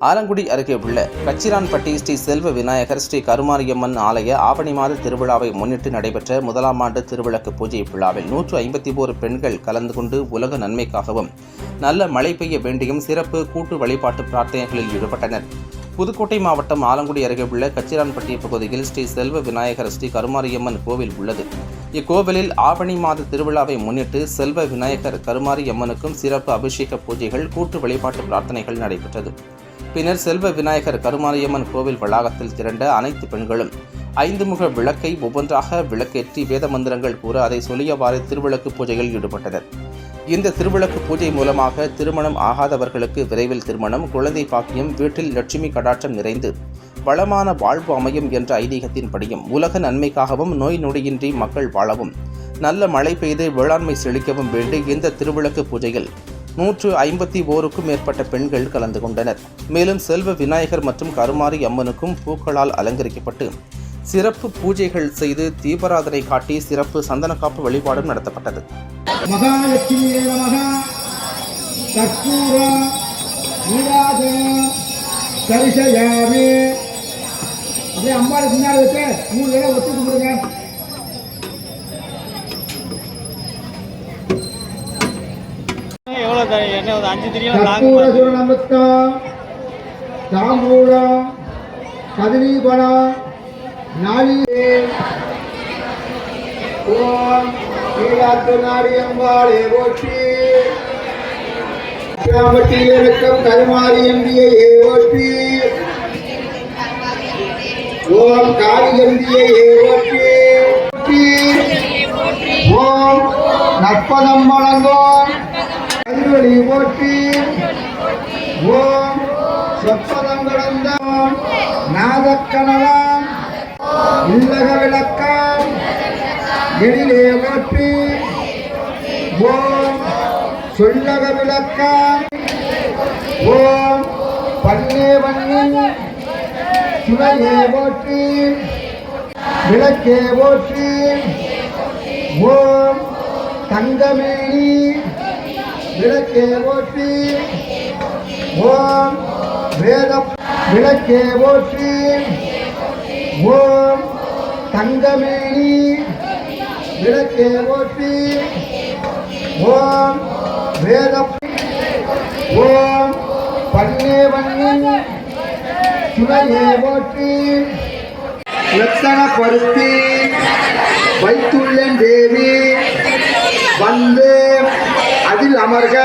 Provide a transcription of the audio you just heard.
ஆலங்குடி அருகே உள்ள கச்சிரான்பட்டி ஸ்ரீ செல்வ விநாயகர் ஸ்ரீ கருமாரியம்மன் ஆலய ஆவணி மாத திருவிழாவை முன்னிட்டு நடைபெற்ற முதலாம் ஆண்டு திருவிளக்கு பூஜை விழாவில் நூற்று ஐம்பத்தி ஓரு பெண்கள் கலந்து கொண்டு உலக நன்மைக்காகவும் நல்ல மழை பெய்ய வேண்டியும் சிறப்பு கூட்டு வழிபாட்டு பிரார்த்தனைகளில் ஈடுபட்டனர். புதுக்கோட்டை மாவட்டம் ஆலங்குடி அருகே உள்ள கச்சிரான்பட்டி பகுதியில் ஸ்ரீ செல்வ விநாயகர் ஸ்ரீ கருமாரியம்மன் கோவில் உள்ளது. இக்கோவிலில் ஆவணி மாத திருவிழாவை முன்னிட்டு செல்வ விநாயகர் கருமாரியம்மனுக்கும் சிறப்பு அபிஷேக பூஜைகள் கூட்டு வழிபாட்டு பிரார்த்தனைகள் நடைபெற்றது. பின்னர் செல்வ விநாயகர் கருமாரியம்மன் கோவில் வளாகத்தில் திரண்ட அனைத்து பெண்களும் ஐந்து முக விளக்கை ஒவ்வொன்றாக விளக்கேற்றி வேத மந்திரங்கள் கூற அதை சொல்லியவாறு திருவிளக்கு பூஜையில் ஈடுபட்டனர். இந்த திருவிளக்கு பூஜை மூலமாக திருமணம் ஆகாதவர்களுக்கு விரைவில் திருமணம் குழந்தை பாக்கியம் வீட்டில் லட்சுமி கடாட்சம் நிறைந்து வளமான வாழ்வு அமையும் என்ற ஐதீகத்தின்படியும் உலக நன்மைக்காகவும் நோய் நொடியின்றி மக்கள் வாழவும் நல்ல மழை பெய்து வேளாண்மை செழிக்கவும் வேண்டி இந்த திருவிளக்கு பூஜையில் நூற்று ஐம்பத்தி ஓருக்கும் மேற்பட்ட பெண்கள் கலந்து கொண்டனர். மேலும் செல்வ விநாயகர் மற்றும் கருமாரி அம்மனுக்கும் பூக்களால் அலங்கரிக்கப்பட்டு சிறப்பு பூஜைகள் செய்து தீபராதனை காட்டி சிறப்பு சந்தனக்காப்பு வழிபாடும் நடத்தப்பட்டது. அப்படியே அம்பாளுக்கு முன்னாடி வச்சு மூணு தடவை ஒத்து கும்பிடுங்க என்ன ஒரு அஞ்சு திரியும் கற்பூர சுரணமத்தம் தாம்பூலம் கதிரீபணம் நாளிகே ஓம் நீராட்டு நாடி அம்பாளே போற்றி கிராமத்தில் இருக்கும் கருமாரி எம்பியை ஓற்றி ஓம் காளி எம்பியை ஓற்றி ஓம் நற்பதம் வழங்கும். கல்வழி போற்றி. ஓம் சொற்பதம் கடந்தான் நாதக்கணவன் இல்லக விளக்கம் எழிலே போற்றி. ஓம் சொல்லக விளக்கம் ஓம் பன்னே வண்ணி. சுவையே போற்றி. விளக்கே போற்றி. ஓம் தங்கமேனி. விளக்கே போற்றி ஓம் வேத விளக்கே போற்றி ஓம் தங்கமேனி விளக்கே போற்றி ஓம் வேத ஓம் பன்னே வண்ணி. சுவையே போற்றி லட்சணப்படுத்தி வைத்துள்ளேன் தேவி. வந்து அதில் அமர்க